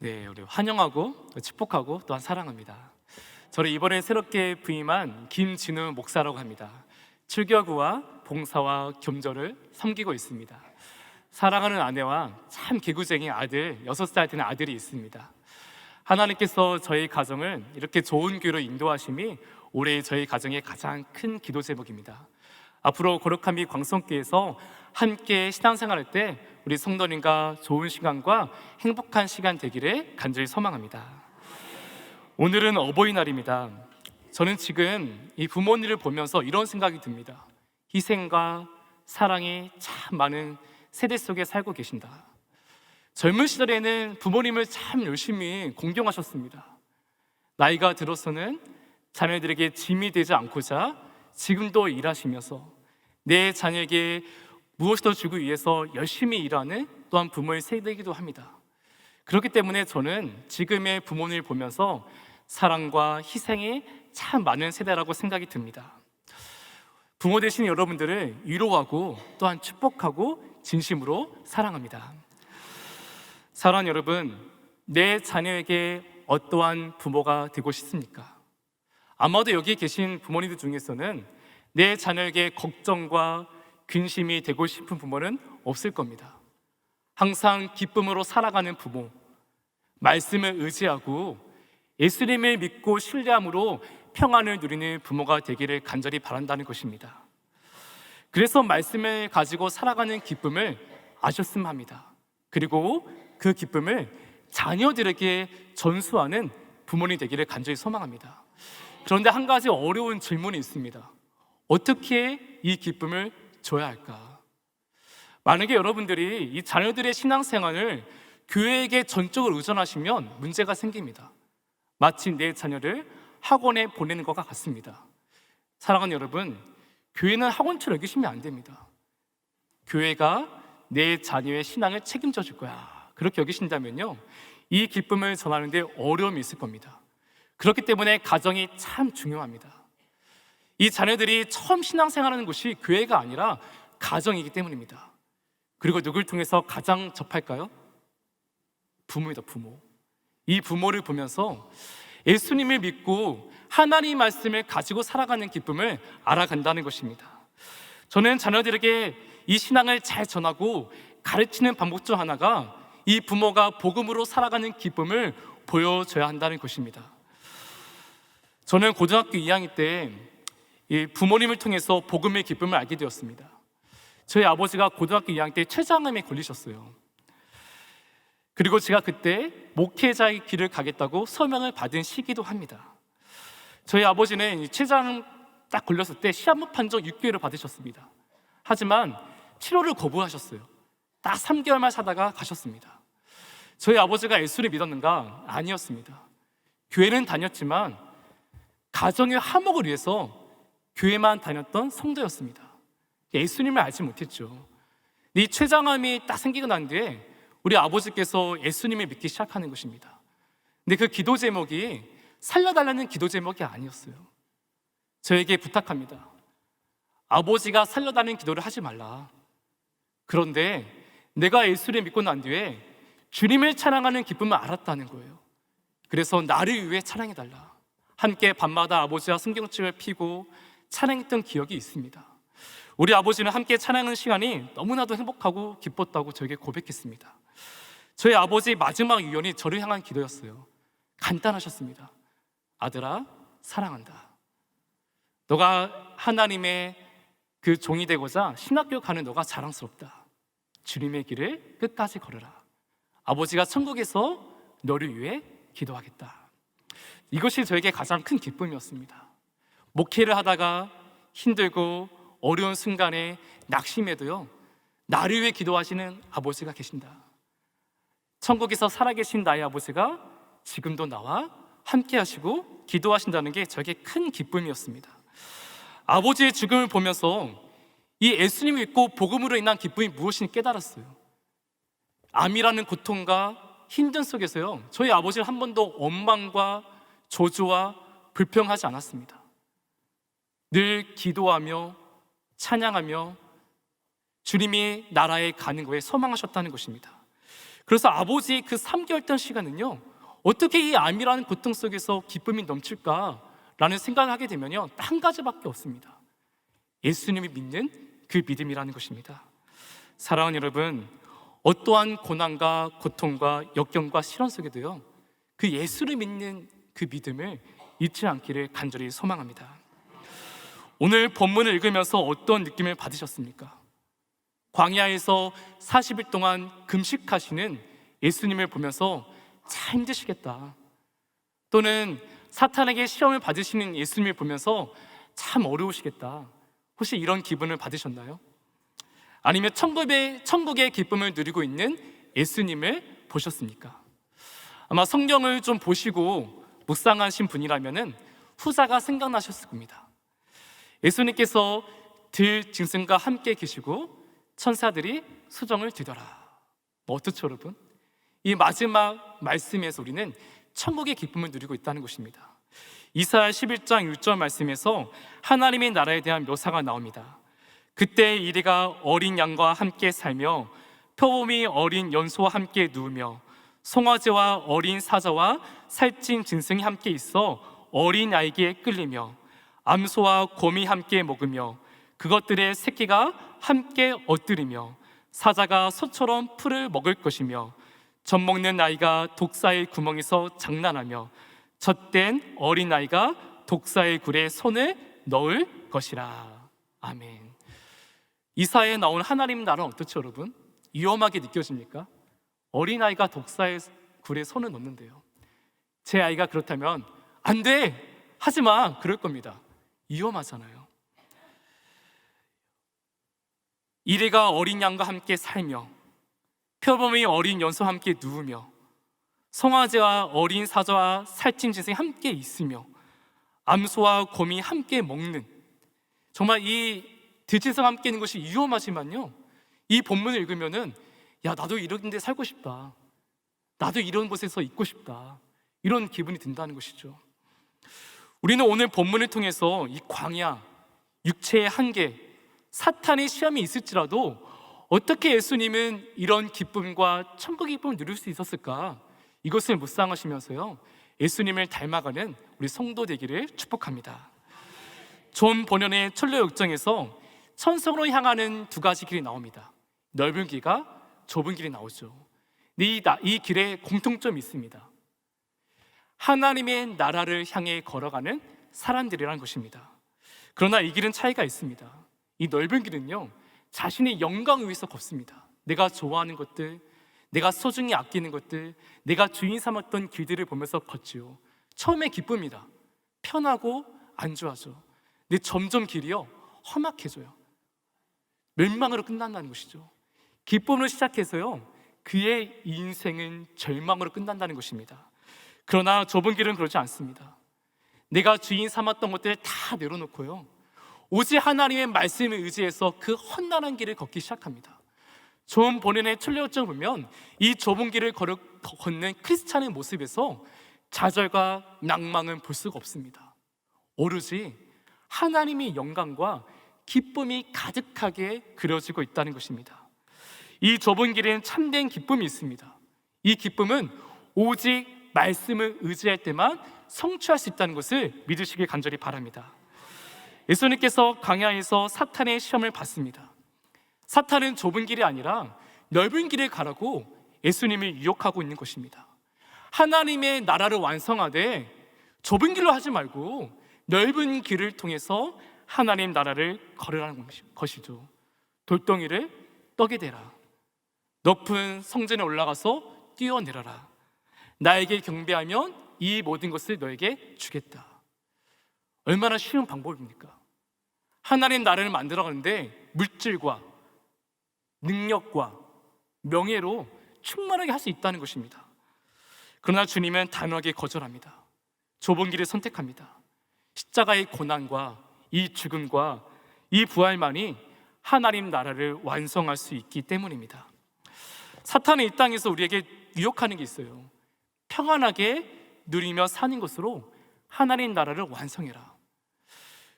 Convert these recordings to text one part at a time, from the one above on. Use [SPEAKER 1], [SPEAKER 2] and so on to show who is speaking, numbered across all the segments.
[SPEAKER 1] 네, 우리 환영하고 또 축복하고 또한 사랑합니다. 저를 이번에 새롭게 부임한 김진우 목사라고 합니다. 출교구와 봉사와 겸절을 섬기고 있습니다. 사랑하는 아내와 참 개구쟁이 아들 여섯 살 되는 아들이 있습니다. 하나님께서 저희 가정을 이렇게 좋은 교로 인도하심이 올해 저희 가정의 가장 큰 기도 제목입니다. 앞으로 거룩함이 광성교에서 함께 신앙생활할 때 우리 성도님과 좋은 시간과 행복한 시간 되기를 간절히 소망합니다. 오늘은 어버이날입니다. 저는 지금 이 부모님을 보면서 이런 생각이 듭니다. 희생과 사랑이 참 많은 세대 속에 살고 계신다. 젊은 시절에는 부모님을 참 열심히 공경하셨습니다. 나이가 들어서는 자녀들에게 짐이 되지 않고자 지금도 일하시면서 내 자녀에게 무엇을 더 주기 위해서 열심히 일하는 또한 부모의 세대이기도 합니다. 그렇기 때문에 저는 지금의 부모님을 보면서 사랑과 희생이 참 많은 세대라고 생각이 듭니다. 부모 되신 여러분들을 위로하고 또한 축복하고 진심으로 사랑합니다. 사랑하는 여러분, 내 자녀에게 어떠한 부모가 되고 싶습니까? 아마도 여기 계신 부모님들 중에서는 내 자녀에게 걱정과 근심이 되고 싶은 부모는 없을 겁니다. 항상 기쁨으로 살아가는 부모, 말씀을 의지하고 예수님을 믿고 신뢰함으로 평안을 누리는 부모가 되기를 간절히 바란다는 것입니다. 그래서 말씀을 가지고 살아가는 기쁨을 아셨으면 합니다. 그리고 그 기쁨을 자녀들에게 전수하는 부모님 되기를 간절히 소망합니다. 그런데 한 가지 어려운 질문이 있습니다. 어떻게 이 기쁨을 줘야 할까? 만약에 여러분들이 이 자녀들의 신앙생활을 교회에게 전적으로 의존하시면 문제가 생깁니다. 마치 내 자녀를 학원에 보내는 것과 같습니다. 사랑하는 여러분, 교회는 학원처럼 여기시면 안 됩니다. 교회가 내 자녀의 신앙을 책임져 줄 거야. 그렇게 여기신다면요. 이 기쁨을 전하는데 어려움이 있을 겁니다. 그렇기 때문에 가정이 참 중요합니다. 이 자녀들이 처음 신앙생활하는 곳이 교회가 아니라 가정이기 때문입니다. 그리고 누굴 통해서 가장 접할까요? 부모이다, 부모. 이 부모를 보면서 예수님을 믿고 하나님 말씀을 가지고 살아가는 기쁨을 알아간다는 것입니다. 저는 자녀들에게 이 신앙을 잘 전하고 가르치는 방법 중 하나가 이 부모가 복음으로 살아가는 기쁨을 보여줘야 한다는 것입니다. 저는 고등학교 2학년 때 이 부모님을 통해서 복음의 기쁨을 알게 되었습니다. 저희 아버지가 고등학교 2학년 때 췌장암에 걸리셨어요. 그리고 제가 그때 목회자의 길을 가겠다고 서명을 받은 시기도 합니다. 저희 아버지는 이 췌장 딱 걸렸을 때 시한부 판정 6개월을 받으셨습니다. 하지만 치료를 거부하셨어요. 딱 3개월만 사다가 가셨습니다. 저희 아버지가 예수를 믿었는가? 아니었습니다. 교회는 다녔지만 가정의 화목을 위해서 교회만 다녔던 성도였습니다. 예수님을 알지 못했죠. 이 췌장암이 딱 생기고 난 뒤에 우리 아버지께서 예수님을 믿기 시작하는 것입니다. 근데 그 기도 제목이 살려달라는 기도 제목이 아니었어요. 저에게 부탁합니다. 아버지가 살려달라는 기도를 하지 말라. 그런데 내가 예수를 믿고 난 뒤에 주님을 찬양하는 기쁨을 알았다는 거예요. 그래서 나를 위해 찬양해달라. 함께 밤마다 아버지와 성경책을 피고 찬양했던 기억이 있습니다. 우리 아버지는 함께 찬양하는 시간이 너무나도 행복하고 기뻤다고 저에게 고백했습니다. 저희 아버지 마지막 유언이 저를 향한 기도였어요. 간단하셨습니다. 아들아, 사랑한다. 너가 하나님의 그 종이 되고자 신학교 가는 너가 자랑스럽다. 주님의 길을 끝까지 걸으라. 아버지가 천국에서 너를 위해 기도하겠다. 이것이 저에게 가장 큰 기쁨이었습니다. 목회를 하다가 힘들고 어려운 순간에 낙심해도요, 나를 위해 기도하시는 아버지가 계신다. 천국에서 살아계신 나의 아버지가 지금도 나와 함께 하시고 기도하신다는 게 저에게 큰 기쁨이었습니다. 아버지의 죽음을 보면서 이 예수님을 믿고 복음으로 인한 기쁨이 무엇인지 깨달았어요. 암이라는 고통과 힘든 속에서요, 저희 아버지는 한 번도 원망과 조주와 불평하지 않았습니다. 늘 기도하며 찬양하며 주님이 나라에 가는 거에 소망하셨다는 것입니다. 그래서 아버지의 그 3개월 던 시간은요, 어떻게 이 암이라는 고통 속에서 기쁨이 넘칠까라는 생각을 하게 되면요, 딱한 가지밖에 없습니다. 예수님이 믿는 그 믿음이라는 것입니다. 사랑하는 여러분, 어떠한 고난과 고통과 역경과 시련 속에도요, 그 예수를 믿는 그 믿음을 잊지 않기를 간절히 소망합니다. 오늘 본문을 읽으면서 어떤 느낌을 받으셨습니까? 광야에서 40일 동안 금식하시는 예수님을 보면서 참 힘드시겠다. 또는 사탄에게 시험을 받으시는 예수님을 보면서 참 어려우시겠다. 혹시 이런 기분을 받으셨나요? 아니면 천국의, 천국의 기쁨을 누리고 있는 예수님을 보셨습니까? 아마 성경을 좀 보시고 묵상하신 분이라면 후자가 생각나셨을 겁니다. 예수님께서 들 짐승과 함께 계시고 천사들이 수정을 뒤더라. 뭐 어떻죠, 여러분? 이 마지막 말씀에서 우리는 천국의 기쁨을 누리고 있다는 것입니다. 이사야 11장 1절 말씀에서 하나님의 나라에 대한 묘사가 나옵니다. 그때 이리가 어린 양과 함께 살며 표범이 어린 연소와 함께 누우며 송아지와 어린 사자와 살찐 짐승이 함께 있어 어린 아이에게 끌리며 암소와 곰이 함께 먹으며 그것들의 새끼가 함께 엇들이며 사자가 소처럼 풀을 먹을 것이며 젖 먹는 아이가 독사의 구멍에서 장난하며 젖된 어린 아이가 독사의 굴에 손을 넣을 것이라. 아멘. 이사에 나온 하나님 나라는 어떻죠, 여러분? 위험하게 느껴집니까? 어린 아이가 독사의 굴에 손을 넣는데요. 제 아이가 그렇다면 안 돼, 하지 마, 그럴 겁니다. 위험하잖아요. 이래가 어린 양과 함께 살며 표범이 어린 연소와 함께 누우며 송아지와 어린 사자와 살찐 짐승이 함께 있으며 암소와 곰이 함께 먹는 정말 이 들짐승 함께 있는 것이 위험하지만요 이 본문을 읽으면은 야 나도 이런 데 살고 싶다. 나도 이런 곳에서 있고 싶다. 이런 기분이 든다는 것이죠 우리는 오늘 본문을 통해서 이 광야 육체의 한계 사탄의 시험이 있을지라도 어떻게 예수님은 이런 기쁨과 천국의 기쁨을 누릴 수 있었을까? 이것을 묵상하시면서요. 예수님을 닮아가는 우리 성도 되기를 축복합니다. 존 본연의 철로 역정에서 천성으로 향하는 두 가지 길이 나옵니다. 넓은 길과 좁은 길이 나오죠. 이, 이 길에 공통점이 있습니다. 하나님의 나라를 향해 걸어가는 사람들이라는 것입니다. 그러나 이 길은 차이가 있습니다. 이 넓은 길은요, 자신의 영광을 위해서 걷습니다. 내가 좋아하는 것들, 내가 소중히 아끼는 것들, 내가 주인 삼았던 길들을 보면서 걷지요. 처음에 기쁩니다. 편하고 안좋아죠. 근데 점점 길이요 험악해져요. 멸망으로 끝난다는 것이죠. 기쁨으로 시작해서요 그의 인생은 절망으로 끝난다는 것입니다. 그러나 좁은 길은 그러지 않습니다. 내가 주인 삼았던 것들을 다 내려놓고요. 오직 하나님의 말씀을 의지해서 그 험난한 길을 걷기 시작합니다. 존 본인의 출애굽장을 보면 이 좁은 길을 걷는 크리스찬의 모습에서 좌절과 낭망은 볼 수가 없습니다. 오로지 하나님의 영광과 기쁨이 가득하게 그려지고 있다는 것입니다. 이 좁은 길에는 참된 기쁨이 있습니다. 이 기쁨은 오직 말씀을 의지할 때만 성취할 수 있다는 것을 믿으시길 간절히 바랍니다. 예수님께서 광야에서 사탄의 시험을 받습니다. 사탄은 좁은 길이 아니라 넓은 길을 가라고 예수님이 유혹하고 있는 것입니다. 하나님의 나라를 완성하되 좁은 길로 하지 말고 넓은 길을 통해서 하나님 나라를 걸으라는 것이죠. 돌덩이를 떡이 되라. 높은 성전에 올라가서 뛰어내려라. 나에게 경배하면 이 모든 것을 너에게 주겠다. 얼마나 쉬운 방법입니까? 하나님 나라를 만들어 가는데 물질과 능력과 명예로 충만하게 할 수 있다는 것입니다. 그러나 주님은 단호하게 거절합니다. 좁은 길을 선택합니다. 십자가의 고난과 이 죽음과 이 부활만이 하나님 나라를 완성할 수 있기 때문입니다. 사탄은 이 땅에서 우리에게 유혹하는 게 있어요. 평안하게 누리며 사는 것으로 하나님 나라를 완성해라.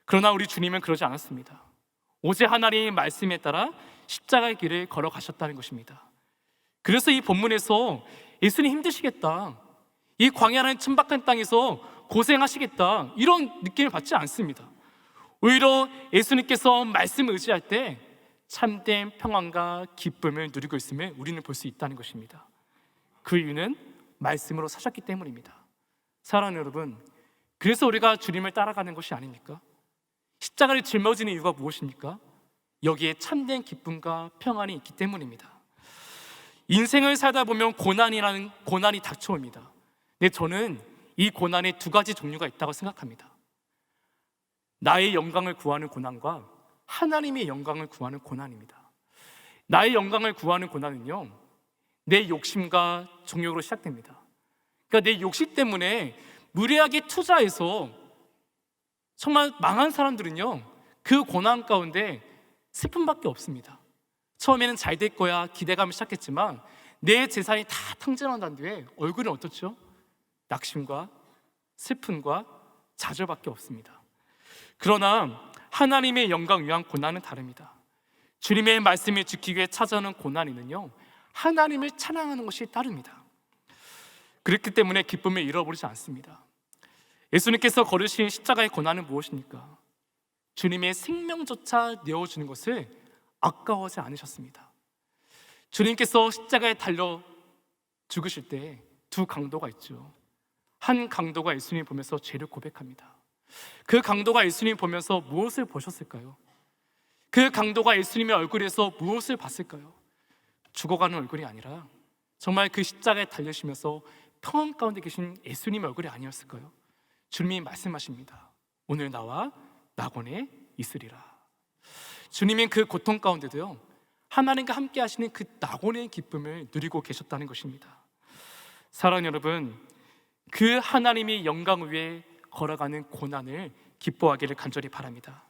[SPEAKER 1] 그러나 우리 주님은 그러지 않았습니다. 오직 하나님의 말씀에 따라 십자가의 길을 걸어가셨다는 것입니다. 그래서 이 본문에서 예수님 힘드시겠다. 이 광야라는 천박한 땅에서 고생하시겠다. 이런 느낌을 받지 않습니다. 오히려 예수님께서 말씀을 의지할 때 참된 평안과 기쁨을 누리고 있음을 우리는 볼 수 있다는 것입니다. 그 이유는 말씀으로 사셨기 때문입니다. 사랑하는 여러분, 그래서 우리가 주님을 따라가는 것이 아닙니까? 십자가를 짊어지는 이유가 무엇입니까? 여기에 참된 기쁨과 평안이 있기 때문입니다. 인생을 살다 보면 고난이라는 고난이 닥쳐옵니다. 근데 저는 이 고난에 두 가지 종류가 있다고 생각합니다. 나의 영광을 구하는 고난과 하나님의 영광을 구하는 고난입니다. 나의 영광을 구하는 고난은요, 내 욕심과 정욕으로 시작됩니다. 그러니까 내 욕심 때문에 무리하게 투자해서 정말 망한 사람들은요, 그 고난 가운데 슬픔밖에 없습니다. 처음에는 잘 될 거야 기대감을 시작했지만 내 재산이 다 탕진한 뒤에 얼굴은 어떻죠? 낙심과 슬픔과 좌절밖에 없습니다. 그러나 하나님의 영광 위한 고난은 다릅니다. 주님의 말씀을 지키기 위해 찾아오는 고난에는요 하나님을 찬양하는 것이 따릅니다. 그렇기 때문에 기쁨을 잃어버리지 않습니다. 예수님께서 걸으신 십자가의 고난은 무엇입니까? 주님의 생명조차 내어주는 것을 아까워하지 않으셨습니다. 주님께서 십자가에 달려 죽으실 때 두 강도가 있죠. 한 강도가 예수님 보면서 죄를 고백합니다. 그 강도가 예수님 보면서 무엇을 보셨을까요? 그 강도가 예수님의 얼굴에서 무엇을 봤을까요? 죽어가는 얼굴이 아니라 정말 그 십자가에 달려시면서 평안 가운데 계신 예수님의 얼굴이 아니었을까요? 주님이 말씀하십니다. 오늘 나와 낙원에 있으리라. 주님은 그 고통 가운데도요. 하나님과 함께 하시는 그 낙원의 기쁨을 누리고 계셨다는 것입니다. 사랑하는 여러분, 그 하나님이 영광 위에 걸어가는 고난을 기뻐하기를 간절히 바랍니다.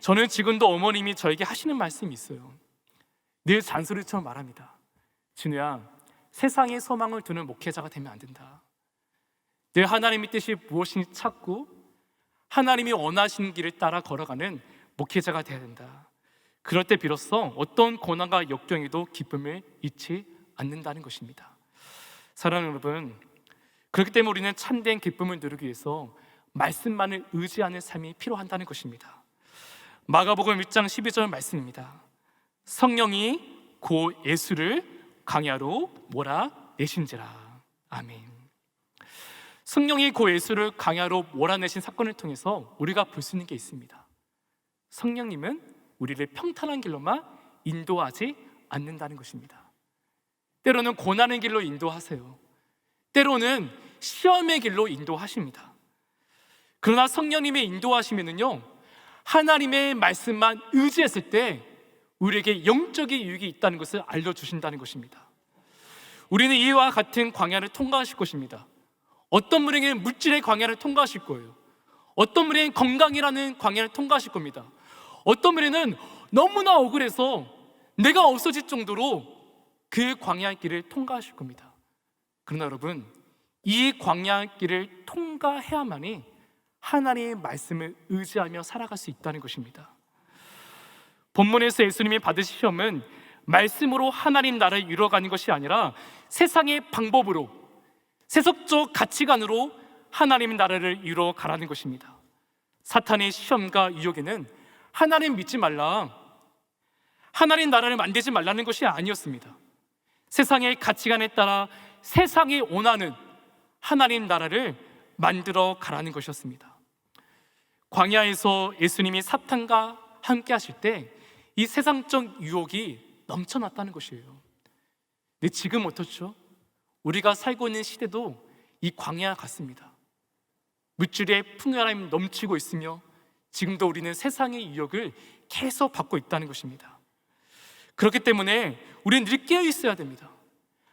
[SPEAKER 1] 저는 지금도 어머님이 저에게 하시는 말씀이 있어요. 늘 잔소리처럼 말합니다. 진우야, 세상에 소망을 두는 목회자가 되면 안 된다. 늘 하나님의 뜻이 무엇인지 찾고 하나님이 원하시는 길을 따라 걸어가는 목회자가 되어야 된다. 그럴 때 비로소 어떤 고난과 역경에도 기쁨을 잃지 않는다는 것입니다. 사랑하는 여러분, 그렇기 때문에 우리는 참된 기쁨을 누리기 위해서 말씀만을 의지하는 삶이 필요한다는 것입니다. 마가복음 1장 12절 말씀입니다. 성령이 고 예수를 강야로 몰아 내신지라. 아멘. 성령이 고 예수를 강야로 몰아내신 사건을 통해서 우리가 볼 수 있는 게 있습니다. 성령님은 우리를 평탄한 길로만 인도하지 않는다는 것입니다. 때로는 고난의 길로 인도하세요. 때로는 시험의 길로 인도하십니다. 그러나 성령님의 인도하시면은요, 하나님의 말씀만 의지했을 때 우리에게 영적인 유익이 있다는 것을 알려주신다는 것입니다. 우리는 이와 같은 광야를 통과하실 것입니다. 어떤 분에게는 물질의 광야를 통과하실 거예요. 어떤 분에게는 건강이라는 광야를 통과하실 겁니다. 어떤 분에는 너무나 억울해서 내가 없어질 정도로 그 광야의 길을 통과하실 겁니다. 그러나 여러분, 이 광야의 길을 통과해야만이 하나님의 말씀을 의지하며 살아갈 수 있다는 것입니다. 본문에서 예수님이 받으신 시험은 말씀으로 하나님 나라를 이루어가는 것이 아니라 세상의 방법으로 세속적 가치관으로 하나님 나라를 이루어 가라는 것입니다. 사탄의 시험과 유혹에는 하나님 믿지 말라. 하나님 나라를 만들지 말라는 것이 아니었습니다. 세상의 가치관에 따라 세상이 원하는 하나님 나라를 만들어 가라는 것이었습니다. 광야에서 예수님이 사탄과 함께 하실 때 이 세상적 유혹이 넘쳐났다는 것이에요. 근데 지금 어떻죠? 우리가 살고 있는 시대도 이 광야 같습니다. 물질의 풍요함이 넘치고 있으며 지금도 우리는 세상의 유혹을 계속 받고 있다는 것입니다. 그렇기 때문에 우리는 늘 깨어 있어야 됩니다.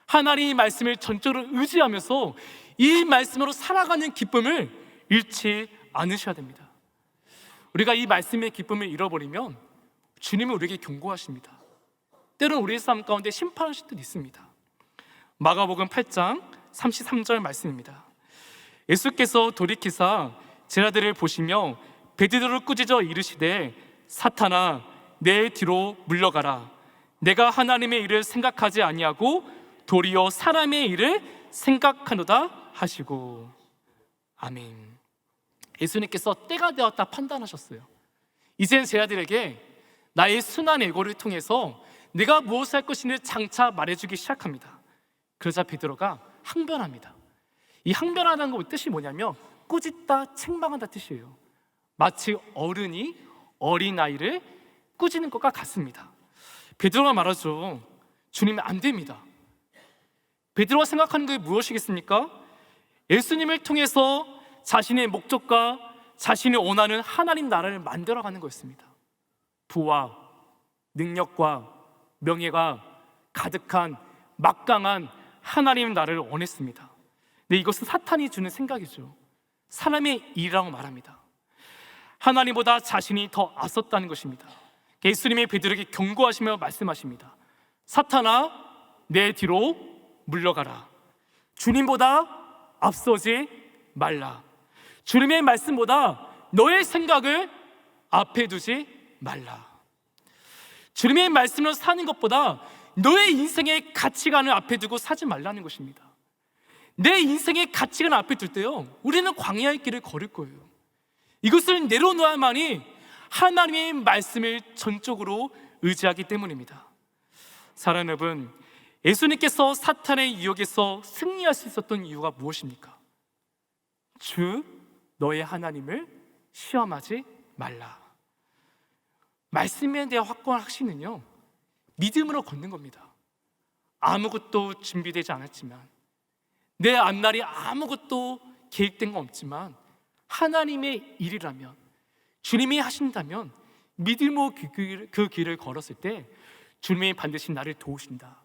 [SPEAKER 1] 하나님의 말씀을 전적으로 의지하면서 이 말씀으로 살아가는 기쁨을 잃지 않으셔야 됩니다. 우리가 이 말씀의 기쁨을 잃어버리면 주님은 우리에게 경고하십니다. 때로는 우리의 삶 가운데 심판하실 때 있습니다. 마가복음 8장 33절 말씀입니다. 예수께서 돌이키사 제자들을 보시며 베드로를 꾸짖어 이르시되 사탄아 내 뒤로 물러가라 내가 하나님의 일을 생각하지 아니하고 도리어 사람의 일을 생각하노다 하시고 아멘. 예수님께서 때가 되었다 판단하셨어요. 이젠 제 아들에게 나의 순한 애고를 통해서 내가 무엇을 할 것인지 장차 말해주기 시작합니다. 그러자 베드로가 항변합니다. 이 항변하는 거 뜻이 뭐냐면 꾸짖다 책망한다 뜻이에요. 마치 어른이 어린 아이를 꾸짖는 것과 같습니다. 베드로가 말하죠. 주님 안 됩니다. 베드로가 생각하는 게 무엇이겠습니까? 예수님을 통해서 자신의 목적과 자신이 원하는 하나님 나라를 만들어가는 거였습니다. 부와 능력과 명예가 가득한 막강한 하나님 나라를 원했습니다. 근데 이것은 사탄이 주는 생각이죠. 사람의 일이라고 말합니다. 하나님보다 자신이 더 앞섰다는 것입니다. 예수님이 베드로에게 경고하시며 말씀하십니다. 사탄아, 내 뒤로 물러가라. 주님보다 앞서지 말라. 주님의 말씀보다 너의 생각을 앞에 두지 말라. 주님의 말씀으로 사는 것보다 너의 인생의 가치관을 앞에 두고 사지 말라는 것입니다. 내 인생의 가치관 앞에 둘 때요, 우리는 광야의 길을 걸을 거예요. 이것을 내려놓아야만이 하나님의 말씀을 전적으로 의지하기 때문입니다. 사랑하는 여러분, 예수님께서 사탄의 유혹에서 승리할 수 있었던 이유가 무엇입니까? 주 너의 하나님을 시험하지 말라. 말씀에 대한 확고한 확신은요, 믿음으로 걷는 겁니다. 아무것도 준비되지 않았지만, 내 앞날이 아무것도 계획된 건 없지만, 하나님의 일이라면, 주님이 하신다면, 믿음으로 그, 길- 그 길을 걸었을 때, 주님이 반드시 나를 도우신다.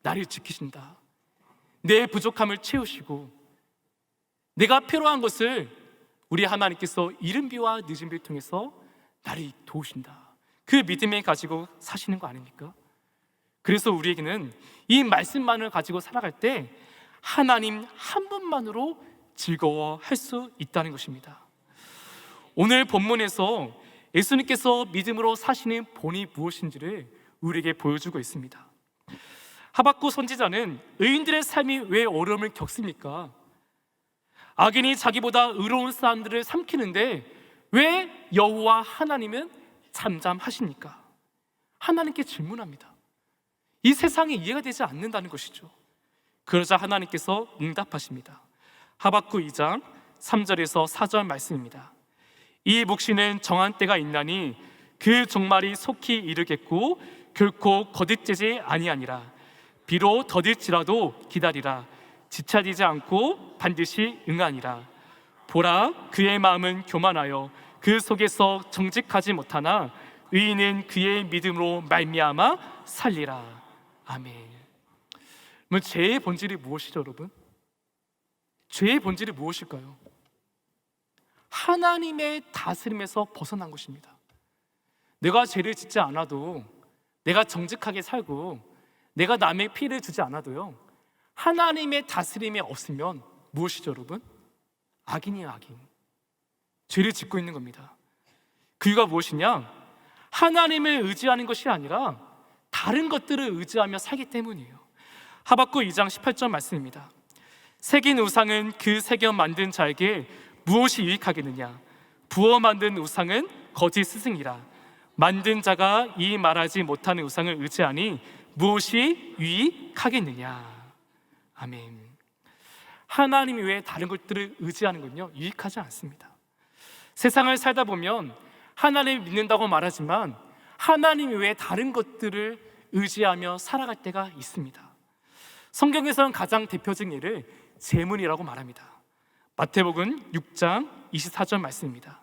[SPEAKER 1] 나를 지키신다. 내 부족함을 채우시고, 내가 필요한 것을 우리 하나님께서 이른 비와 늦은 비를 통해서 나를 도우신다. 그 믿음을 가지고 사시는 거 아닙니까? 그래서 우리에게는 이 말씀만을 가지고 살아갈 때 하나님 한 분만으로 즐거워할 수 있다는 것입니다. 오늘 본문에서 예수님께서 믿음으로 사시는 본이 무엇인지를 우리에게 보여주고 있습니다. 하박구 선지자는 의인들의 삶이 왜 어려움을 겪습니까? 악인이 자기보다 의로운 사람들을 삼키는데 왜 여호와 하나님은 잠잠하십니까? 하나님께 질문합니다. 이 세상이 이해가 되지 않는다는 것이죠. 그러자 하나님께서 응답하십니다. 하박구 2장 3절에서 4절 말씀입니다. 이 묵시는 정한 때가 있나니 그 종말이 속히 이르겠고 결코 거듭되지 아니하니라. 비록 더딜지라도 기다리라. 지체되지 않고 반드시 응하니라. 보라 그의 마음은 교만하여 그 속에서 정직하지 못하나 의인은 그의 믿음으로 말미암아 살리라. 아멘. 그러면 죄의 본질이 무엇이죠, 여러분? 죄의 본질이 무엇일까요? 하나님의 다스림에서 벗어난 것입니다. 내가 죄를 짓지 않아도 내가 정직하게 살고 내가 남의 피를 주지 않아도요. 하나님의 다스림이 없으면 무엇이죠, 여러분? 악인이에요, 악인. 죄를 짓고 있는 겁니다. 그 이유가 무엇이냐? 하나님을 의지하는 것이 아니라 다른 것들을 의지하며 살기 때문이에요. 하박구 2장 18절 말씀입니다. 새긴 우상은 그 새겨 만든 자에게 무엇이 유익하겠느냐? 부어 만든 우상은 거짓 스승이라. 만든 자가 이 말하지 못하는 우상을 의지하니 무엇이 유익하겠느냐? 아멘. 하나님 외에 다른 것들을 의지하는 건요 유익하지 않습니다. 세상을 살다 보면 하나님을 믿는다고 말하지만 하나님 외에 다른 것들을 의지하며 살아갈 때가 있습니다. 성경에서는 가장 대표적인 예를 재문이라고 말합니다. 마태복음 6장 24절 말씀입니다.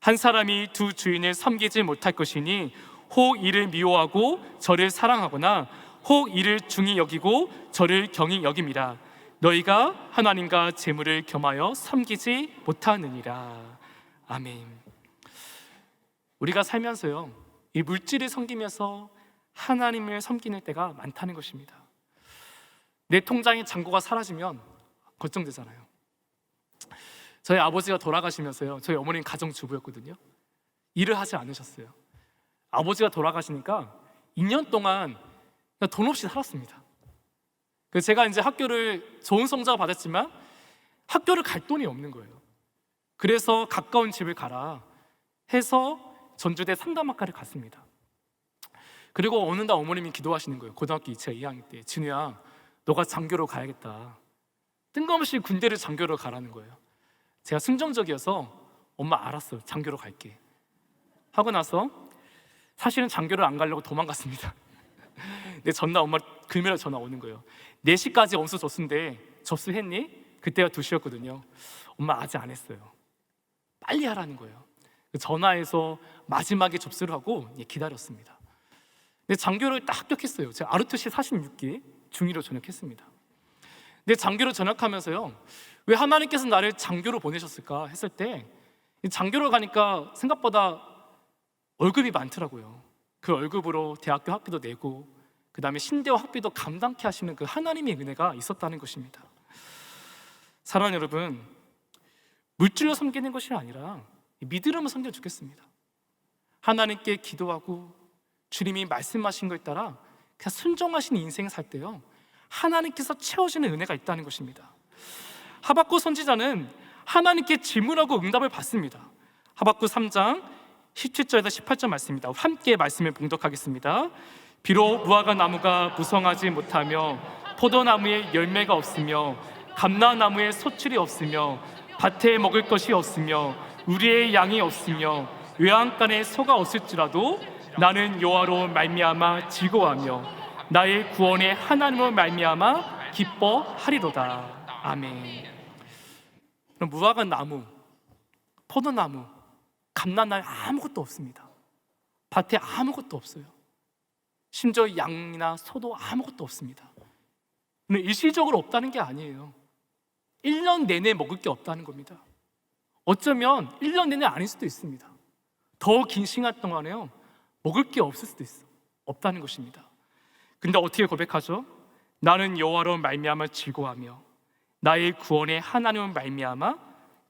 [SPEAKER 1] 한 사람이 두 주인을 섬기지 못할 것이니 혹 이를 미워하고 저를 사랑하거나 혹 이를 중히 여기고 저를 경히 여김이라 너희가 하나님과 재물을 겸하여 섬기지 못하느니라 아멘. 우리가 살면서요 이 물질을 섬기면서 하나님을 섬기는 때가 많다는 것입니다. 내 통장의 잔고가 사라지면 걱정되잖아요. 저희 아버지가 돌아가시면서요 저희 어머니는 가정주부였거든요. 일을 하지 않으셨어요. 아버지가 돌아가시니까 2년 동안 돈 없이 살았습니다. 그래서 제가 이제 학교를 좋은 성적을 받았지만 학교를 갈 돈이 없는 거예요. 그래서 가까운 집을 가라 해서 전주대 상담학과를 갔습니다. 그리고 어느 날 어머님이 기도하시는 거예요. 고등학교 2차 2학년 때 진우야, 너가 장교로 가야겠다. 뜬금없이 군대를 장교로 가라는 거예요. 제가 승정적이어서 엄마 알았어, 장교로 갈게. 하고 나서 사실은 장교를 안 가려고 도망갔습니다. 근데 전날 엄마 금요일 전화 오는 거예요. 4시까지 엄수 접수인데 접수했니? 그때가 2시였거든요. 엄마 아직 안 했어요. 빨리 하라는 거예요. 전화해서 마지막에 접수를 하고 예, 기다렸습니다. 근데 장교를 딱 합격했어요. 제가 아르투시 46기 중위로 전역했습니다. 근데 장교로 전역하면서요. 왜 하나님께서 나를 장교로 보내셨을까 했을 때 장교로 가니까 생각보다 월급이 많더라고요. 그 월급으로 대학교 학비도 내고 그 다음에 신대와 학비도 감당케 하시는 그 하나님의 은혜가 있었다는 것입니다. 사랑하는 여러분, 물질로 섬기는 것이 아니라 믿음으로 섬겨 주겠습니다. 하나님께 기도하고 주님이 말씀하신 것에 따라 그냥 순종하신 인생 살 때요. 하나님께서 채워주는 은혜가 있다는 것입니다. 하박국 선지자는 하나님께 질문하고 응답을 받습니다. 하박국 3장 17절에서 18절 말씀입니다. 함께 말씀을 봉독하겠습니다. 비록 무화과 나무가 무성하지 못하며 포도나무에 열매가 없으며 감나나무에 소출이 없으며 밭에 먹을 것이 없으며 우리의 양이 없으며 외양간에 소가 없을지라도 나는 여호와로 말미암아 즐거워하며 나의 구원의 하나님으로 말미암아 기뻐하리로다. 아멘. 그럼 무화과 나무, 포도나무, 감나나에 아무것도 없습니다. 밭에 아무것도 없어요. 심지어 양이나 소도 아무것도 없습니다. 일시적으로 없다는 게 아니에요. 1년 내내 먹을 게 없다는 겁니다. 어쩌면 1년 내내 아닐 수도 있습니다. 더 긴 시간 동안에요. 먹을 게 없을 수도 있어. 없다는 것입니다. 근데 어떻게 고백하죠? 나는 여호와로 말미암아 즐거워하며 나의 구원의 하나님을 말미암아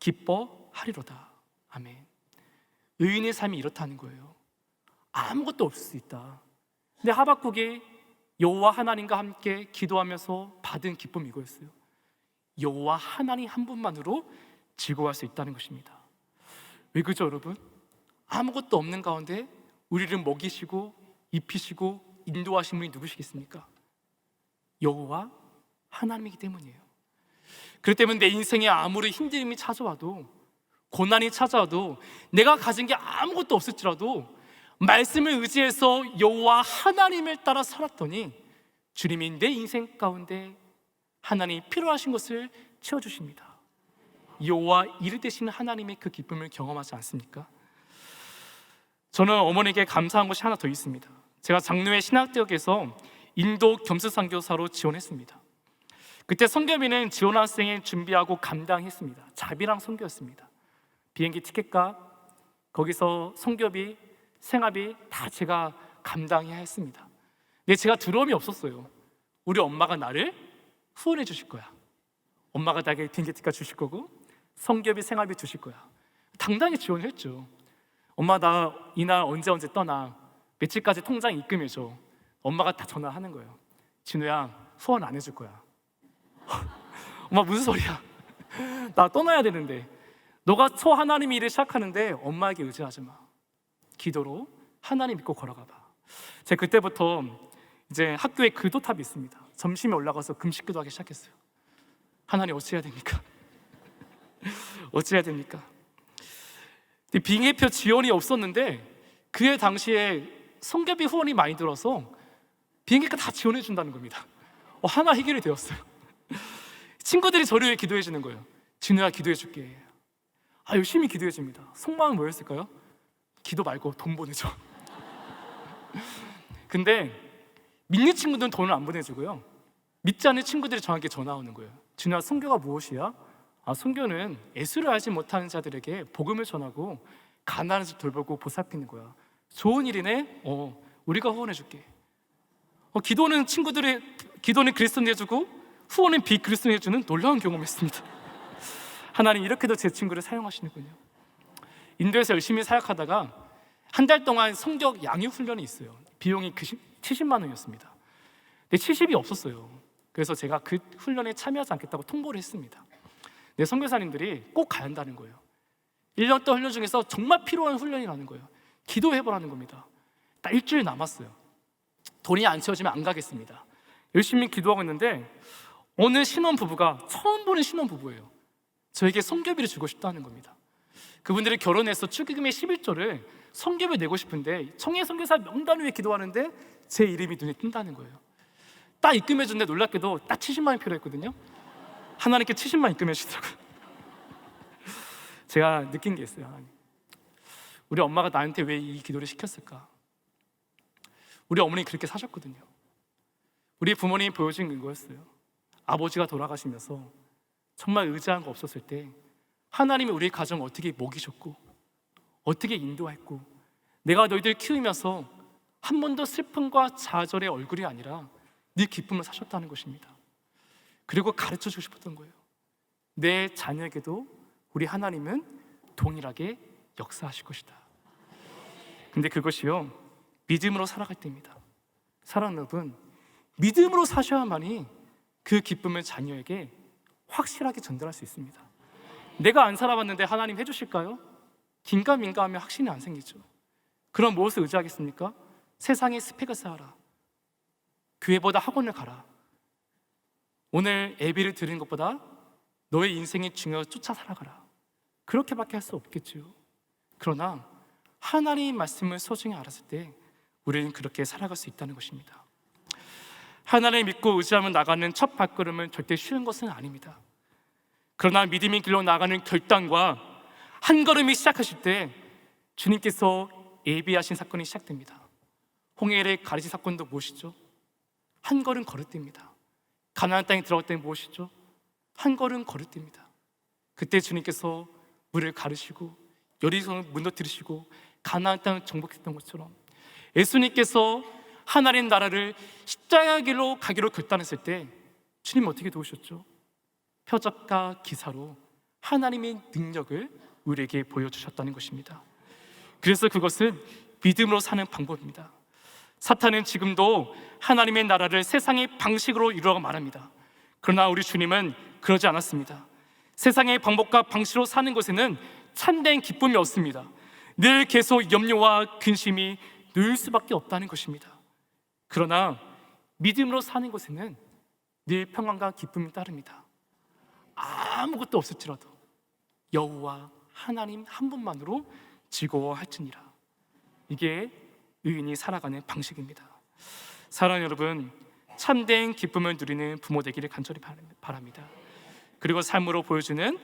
[SPEAKER 1] 기뻐하리로다. 아멘. 의인의 삶이 이렇다는 거예요. 아무것도 없을 수 있다. 근데 하박국이 여호와 하나님과 함께 기도하면서 받은 기쁨이 이거였어요. 여호와 하나님 한 분만으로 즐거워할 수 있다는 것입니다. 왜 그죠, 여러분? 아무것도 없는 가운데 우리를 먹이시고 입히시고 인도하신 분이 누구시겠습니까? 여호와 하나님이기 때문이에요. 그렇기 때문에 내 인생에 아무리 힘듦이 찾아와도 고난이 찾아와도 내가 가진 게 아무것도 없을지라도 말씀을 의지해서 여호와 하나님을 따라 살았더니 주님이 내 인생 가운데 하나님 필요하신 것을 채워 주십니다. 여호와 이르 되신 하나님의 그 기쁨을 경험하지 않습니까? 저는 어머니에게 감사한 것이 하나 더 있습니다. 제가 장로회 신학대학에서 인도 겸수선교사로 지원했습니다. 그때 선교비는 지원 학생이 준비하고 감당했습니다. 자비랑 선교였습니다. 비행기 티켓값, 거기서 선교비, 생활비 다 제가 감당해야 했습니다. 근데 제가 두려움이 없었어요. 우리 엄마가 나를 후원해 주실 거야. 엄마가 나에게 비행기 티켓 주실 거고 성교비 생활비 주실 거야. 당당히 지원했죠. 엄마 나 이날 언제 언제 떠나 며칠까지 통장 입금해 줘. 엄마가 다 전화하는 거예요. 진우야 후원 안 해줄 거야. 엄마 무슨 소리야? 나 떠나야 되는데 너가 초 하나님 일을 시작하는데 엄마에게 의지하지 마. 기도로 하나님 믿고 걸어가 봐. 제가 그때부터 이제 학교에 기도탑이 있습니다. 점심에 올라가서 금식 기도 하기 시작했어요. 하나님 어찌해야 됩니까? 어찌해야 됩니까? 비행기표 지원이 없었는데 그해 당시에 성교비 후원이 많이 들어서 비행기가 다 지원해 준다는 겁니다. 어, 하나 해결이 되었어요. 친구들이 저를 기도해 주는 거예요. 진우야 기도해 줄게. 아 열심히 기도해 줍니다. 속마음은 뭐였을까요? 기도 말고 돈 보내줘. 근데 믿는 친구들은 돈을 안 보내주고요. 믿지 않는 친구들이 저한테 전화 오는 거예요. 진우야 성교가 무엇이야? 아 성교는 예수를 알지 못하는 자들에게 복음을 전하고 가난한 자 돌보고 보살피는 거야. 좋은 일이네. 어 우리가 후원해 줄게. 어, 기도는 친구들의 기도는 그리스도인 해주고 후원은 비그리스도인 해주는 놀라운 경험했습니다. 하나님 이렇게도 제 친구를 사용하시는군요. 인도에서 열심히 사역하다가 한 달 동안 성격 양육 훈련이 있어요. 비용이 70만 원이었습니다. 근데 70이 없었어요. 그래서 제가 그 훈련에 참여하지 않겠다고 통보를 했습니다. 내 선교사님들이 꼭 가야 한다는 거예요. 1년 동안 훈련 중에서 정말 필요한 훈련이라는 거예요. 기도해보라는 겁니다. 딱 일주일 남았어요. 돈이 안 채워지면 안 가겠습니다. 열심히 기도하고 있는데 어느 신혼 부부가 처음 보는 신혼 부부예요. 저에게 성교비를 주고 싶다는 겁니다. 그분들이 결혼해서 축의금의 11조를 성교비 내고 싶은데 청해 선교사 명단 위에 기도하는데 제 이름이 눈에 띈다는 거예요. 딱 입금해 준데 놀랍게도 딱 70만 원 필요했거든요. 하나님께 70만 원 입금해 주더라고요. 제가 느낀 게 있어요. 하나님. 우리 엄마가 나한테 왜 이 기도를 시켰을까? 우리 어머니 그렇게 사셨거든요. 우리 부모님이 보여준 그거였어요. 아버지가 돌아가시면서 정말 의지한 거 없었을 때 하나님이 우리 가정 어떻게 먹이셨고 어떻게 인도했고 내가 너희들 키우면서 한 번도 슬픔과 좌절의 얼굴이 아니라 네 기쁨을 사셨다는 것입니다. 그리고 가르쳐 주고 싶었던 거예요. 내 자녀에게도 우리 하나님은 동일하게 역사하실 것이다. 근데 그것이요 믿음으로 살아갈 때입니다. 사랑하는 여러분, 믿음으로 사셔야만이 그 기쁨을 자녀에게 확실하게 전달할 수 있습니다. 내가 안 살아봤는데 하나님 해주실까요? 긴가민가하면 확신이 안 생기죠. 그럼 무엇을 의지하겠습니까? 세상의 스펙을 쌓아라. 교회보다 학원을 가라. 오늘 예비를 드리는 것보다 너의 인생의 중요를 쫓아 살아가라. 그렇게밖에 할 수 없겠죠. 그러나 하나님의 말씀을 소중히 알았을 때 우리는 그렇게 살아갈 수 있다는 것입니다. 하나님을 믿고 의지하며 나가는 첫 발걸음은 절대 쉬운 것은 아닙니다. 그러나 믿음의 길로 나가는 결단과 한 걸음이 시작하실 때 주님께서 예비하신 사건이 시작됩니다. 홍해를 가르친 사건도 무엇이죠? 한 걸음 걸을 때입니다. 가나안 땅에 들어갈 때 무엇이죠? 한 걸음 걸을 때입니다. 그때 주님께서 물을 가르시고 여리성을 무너뜨리시고 가나안 땅을 정복했던 것처럼 예수님께서 하나님 나라를 십자가 길로 가기로 결단했을 때 주님 어떻게 도우셨죠? 표적과 기사로 하나님의 능력을 우리에게 보여주셨다는 것입니다. 그래서 그것은 믿음으로 사는 방법입니다. 사탄은 지금도 하나님의 나라를 세상의 방식으로 이루라고 말합니다. 그러나 우리 주님은 그러지 않았습니다. 세상의 방법과 방식으로 사는 것에는 참된 기쁨이 없습니다. 늘 계속 염려와 근심이 늘 수밖에 없다는 것입니다. 그러나 믿음으로 사는 것에는 늘 평안과 기쁨이 따릅니다. 아무것도 없을지라도 여호와 하나님 한 분만으로 즐거워할지니라. 이게 의인이 살아가는 방식입니다. 사랑하는 여러분, 참된 기쁨을 누리는 부모 되기를 간절히 바랍니다. 그리고 삶으로 보여주는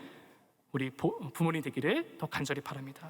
[SPEAKER 1] 우리 부모님 되기를 더 간절히 바랍니다.